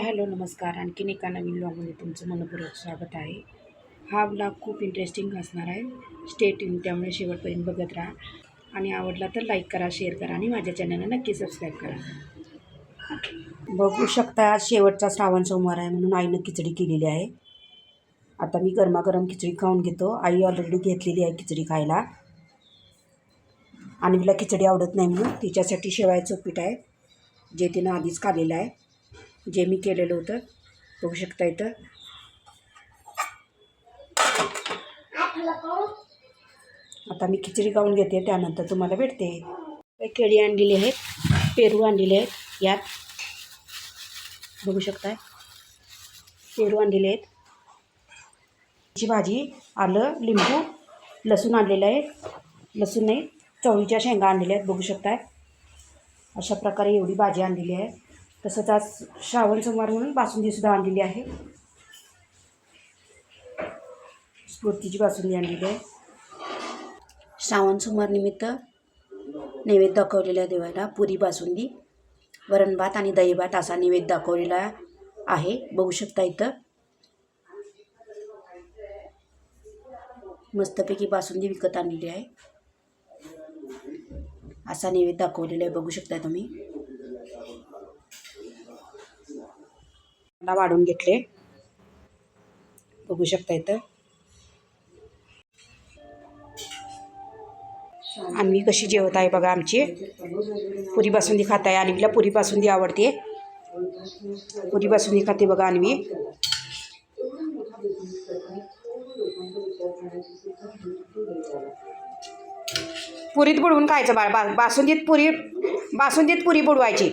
Hi hello नमस्कार. आणखीन एका नवीन ब्लॉगमध्ये तुमचं मनपूर्वक स्वागत आहे. हा ब्लॉग खूप इंटरेस्टिंग असणार आहे. स्टेट इन त्यामुळे शेवटपर्यंत बघत राहा. आणि आवडला तर लाईक करा शेअर करा आणि माझ्या चॅनलला नक्की सबस्क्राईब करा. बघू शकता आज शेवटचा श्रावण सोमवार आहे म्हणून आईनं खिचडी केलेली आहे. आता मी गरमागरम खिचडी खाऊन घेतो. आई ऑलरेडी घेतलेली आहे खिचडी खायला. आणि तिला खिचडी आवडत नाही म्हणून तिच्यासाठी शेवायचं पीठ आहे जे तिनं आधीच खालेलं आहे. जे मी केलेलं होतं बघू शकता इथं. आता मी खिचडी गाऊन घेते त्यानंतर तुम्हाला भेटते. केळी आणलेली आहेत पेरू आणलेले आहेत यात. बघू शकताय. पेरू आणलेले आहेत. ची भाजी आलं लिंबू लसूण आणलेलं आहे. लसूण नाही चवळीच्या शेंगा आणलेल्या आहेत बघू शकताय. अशा प्रकारे एवढी भाजी आणलेली आहे. तसंच आज श्रावण सोमवार म्हणून बासुंदीसुद्धा आणलेली आहे. स्फूर्तीची बासुंदी आणलेली आहे. श्रावण सोमवार निमित्त नैवेद्य दाखवलेला आहे देवाला पुरी बासुंदी वरण भात आणि दही भात असा नैवेद्य दाखवलेला आहे. बघू शकता इथं. मस्तपैकी बासुंदी विकत आणलेली आहे. असा नैवेद्य दाखवलेला आहे. बघू शकता तुम्ही. मला वाढून घेतले. बघू शकता इथं. आणि कशी जेवत आहे बघा आमची. पुरी बासुंदी खात आहे. आणवीला पुरी बासुंदी आवडते. पुरी बासुंदी खाते बघा आणवी. पुरीत बुडवून खायचं बा बासुंदीत पुरी बासुंदीत पुरी बुडवायची.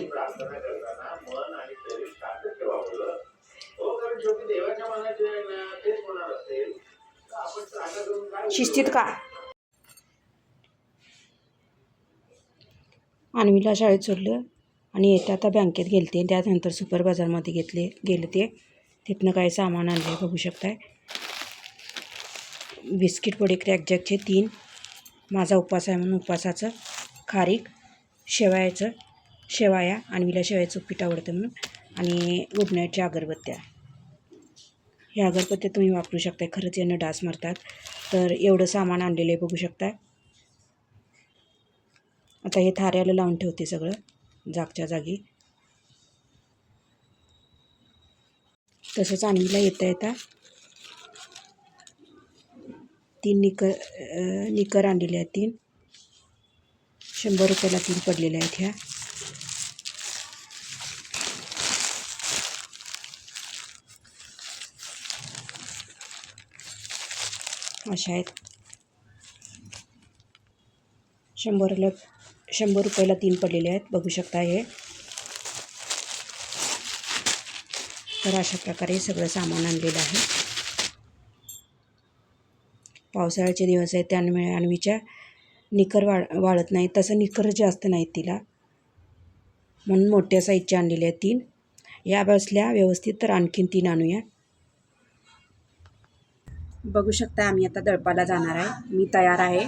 शिस्तीत का? आणवीला शाळेत सोडलं आणि येतं आता बँकेत गेलते. त्यानंतर सुपर बाजारमध्ये घेतले गेले ते. तिथनं काही सामान आणले बघू शकताय. बिस्किट पोडे क्रॅकजॅकचे तीन. माझा उपवास आहे म्हणून उपवासाचं खारीक शेवायाचं. शेवाया आणवीला शेवायचं पीठ आवडतं म्हणून. आणि गुड नाईटच्या अगरबत्त्या. ह्या अगरबत्त्या तुम्ही वापरू शकताय. खरंच यांना डास मारतात. तर एवढं सामान आणलेलं आहे बघू शकताय. आता हे थाऱ्याला लावून ठेवते सगळं जागच्या जागी. तसंच आणवीला येता येता तीन निकर निकर आणलेले आहेत तीन. शंभर रुपयाला तीन पडलेले आहेत ह्या. अशा आहेत. शंभरला शंभर रुपयाला तीन पडलेले आहेत. बघू शकता हे. तर अशा प्रकारे सगळं सामान आणलेलं आहे. पावसाळ्याचे दिवस आहेत त्यामुळे अन्वीच्या निकर वाळ वाळत नाही तसं निकर जास्त नाहीत तिला. म्हणून मोठ्या साईजच्या आणलेल्या आहेत तीन. या बसल्या व्यवस्थित तर आणखीन तीन आणूया बघू शकता आम्ही आता दळपाला जाणार आहे. मी तयार आहे.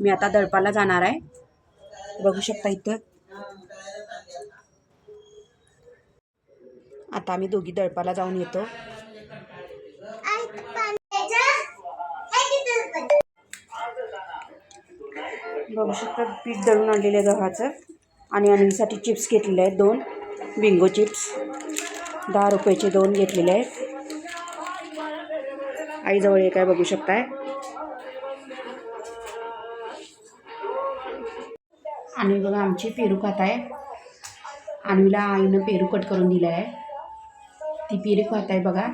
मी आता दळपाला जाणार आहे. बघू शकता इथं. आता आम्ही दोघी दळपाला जाऊन येतो. बघू शकता पीठ दळून आणलेलं आहे गव्हाचं. आणि आणण्यासाठी चिप्स घेतलेले आहेत दोन. Bingo chips. दहा रुपयाचे दोन घेतलेले आहेत. आईजवळ एक आहे बघू शकताय. आणि बघा आमची पेरू खात आहे. आणवीला आईनं पेरू कट करून दिला आहे ती पेरू खात आहे बघा.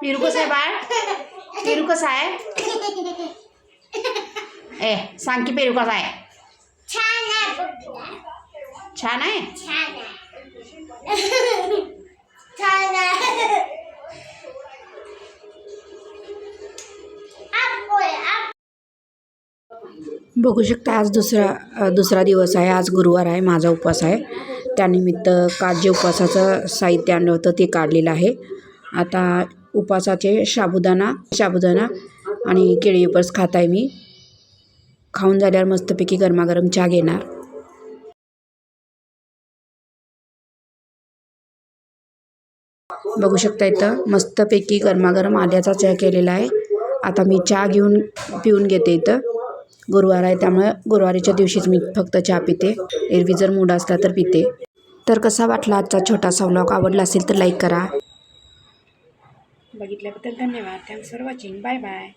पेरू कसं आहे बाळ? पेरू कसं आहे? ए सांग की पेरू कसा आहे? छान आहे बघ. छान आहे? छान आहे. छान आहे. आपोय आप. बघू शकता आज दुसरा दुसरा दिवस आहे. आज गुरुवार आहे माझा उपवास आहे. त्यानिमित्त काल जे उपवासाचं साहित्य आणलं होतं ते काढलेलं आहे. आता उपवासाचे साबुदाणा साबुदाणा आणि केळी उपास खात आहे मी. खाऊन झाल्यावर मस्तपैकी गरमागरम चहा घेणार. बघू शकता इथं मस्तपैकी गरमागरम आल्याचा चहा केलेला आहे. आता मी चहा घेऊन पिऊन घेते इथं. गुरुवार आहे त्यामुळे गुरुवारीच्या दिवशीच मी फक्त चहा पिते. एरवी जर मूड असला तर पिते. तर कसा वाटला आजचा छोटासा व्लॉग आवडला असेल तर लाईक करा. बघितल्याबद्दल धन्यवाद. Thanks for watching bye bye.